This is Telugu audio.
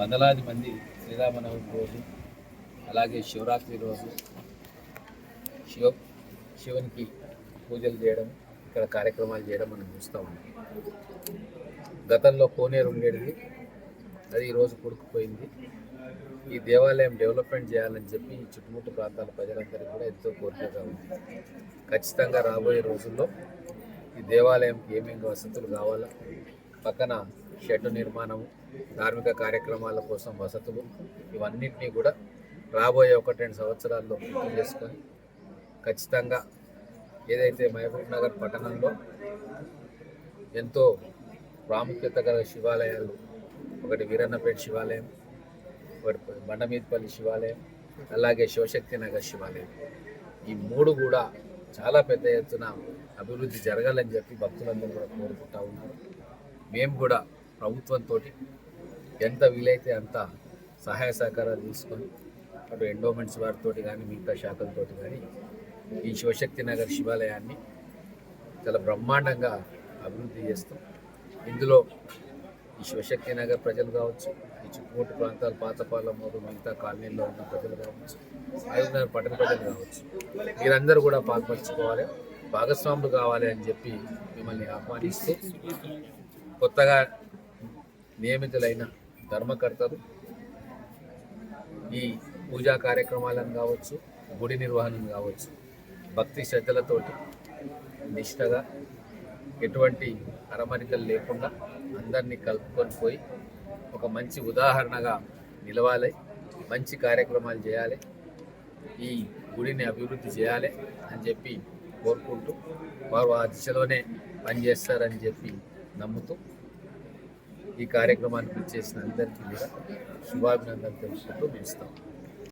వందలాది మంది శ్రీరామనవమి రోజు అలాగే శివరాత్రి రోజు శివ శివునికి పూజలు చేయడం ఇక్కడ కార్యక్రమాలు చేయడం మనం చూస్తూ ఉన్నాం. గతంలో కోనేరు ఉండేది అది ఈరోజు కొడుకుపోయింది. ఈ దేవాలయం డెవలప్మెంట్ చేయాలని చెప్పి ఈ చుట్టుముట్టు ప్రాంతాల ప్రజలందరికీ కూడా ఎంతో కోరికగా ఉంది. ఖచ్చితంగా రాబోయే రోజుల్లో ఈ దేవాలయంకి ఏమేమి వసతులు కావాలా పక్కన షెడ్ నిర్మాణము ధార్మిక కార్యక్రమాల కోసం వసతులు ఇవన్నింటినీ కూడా రాబోయే ఒకటి రెండు సంవత్సరాల్లో పూర్తి చేసుకొని ఖచ్చితంగా ఏదైతే మహబూబ్ నగర్ పట్టణంలో ఎంతో ప్రాముఖ్యత గల శివాలయాలు ఒకటి వీరన్నపేట శివాలయం ఒకటి బండమీదపల్లి శివాలయం అలాగే శివశక్తి నగర్ శివాలయం. ఈ మూడు కూడా చాలా పెద్ద ఎత్తున అభివృద్ధి జరగాలని చెప్పి భక్తులందరూ కూడా కోరుకుంటా ఉన్నారు. మేము కూడా ప్రభుత్వంతో ఎంత వీలైతే అంత సహాయ సహకారాలు తీసుకొని అటు ఎండోమెంట్స్ వారితో కానీ మిగతా శాఖలతో కానీ ఈ శివశక్తి నగర్ శివాలయాన్ని చాలా బ్రహ్మాండంగా అభివృద్ధి చేస్తాం ఇందులో ఈ శివశక్తి నగర్ ప్రజలు కావచ్చు ఈ చుట్టుముట్టు ప్రాంతాలు పాతపాలెం మొదలు మిగతా కాలనీల్లో ఉన్న ప్రజలు కావచ్చు ఐదున్నర పట్టణ ప్రజలు కావచ్చు మీరందరూ కూడా పాల్పంచుకోవాలి భాగస్వాములు కావాలి అని చెప్పి మిమ్మల్ని ఆహ్వానిస్తూ కొత్తగా నియమితులైన ధర్మకర్తలు ఈ పూజా కార్యక్రమాలను కావచ్చు గుడి నిర్వహణను కావచ్చు భక్తి శ్రద్ధలతోటి నిష్టగా ఎటువంటి అరమరికలు లేకుండా అందరినీ కలుపుకొని పోయి ఒక మంచి ఉదాహరణగా నిలవాలి మంచి కార్యక్రమాలు చేయాలి ఈ గుడిని అభివృద్ధి చేయాలి అని చెప్పి కోరుకుంటూ వారు ఆ దిశలోనే పనిచేస్తారని చెప్పి నమ్ముతూ ఈ కార్యక్రమానికి చేసిన అందరికీ కూడా శుభాభినందనలు తెలుసుకుంటూ పిలుస్తాం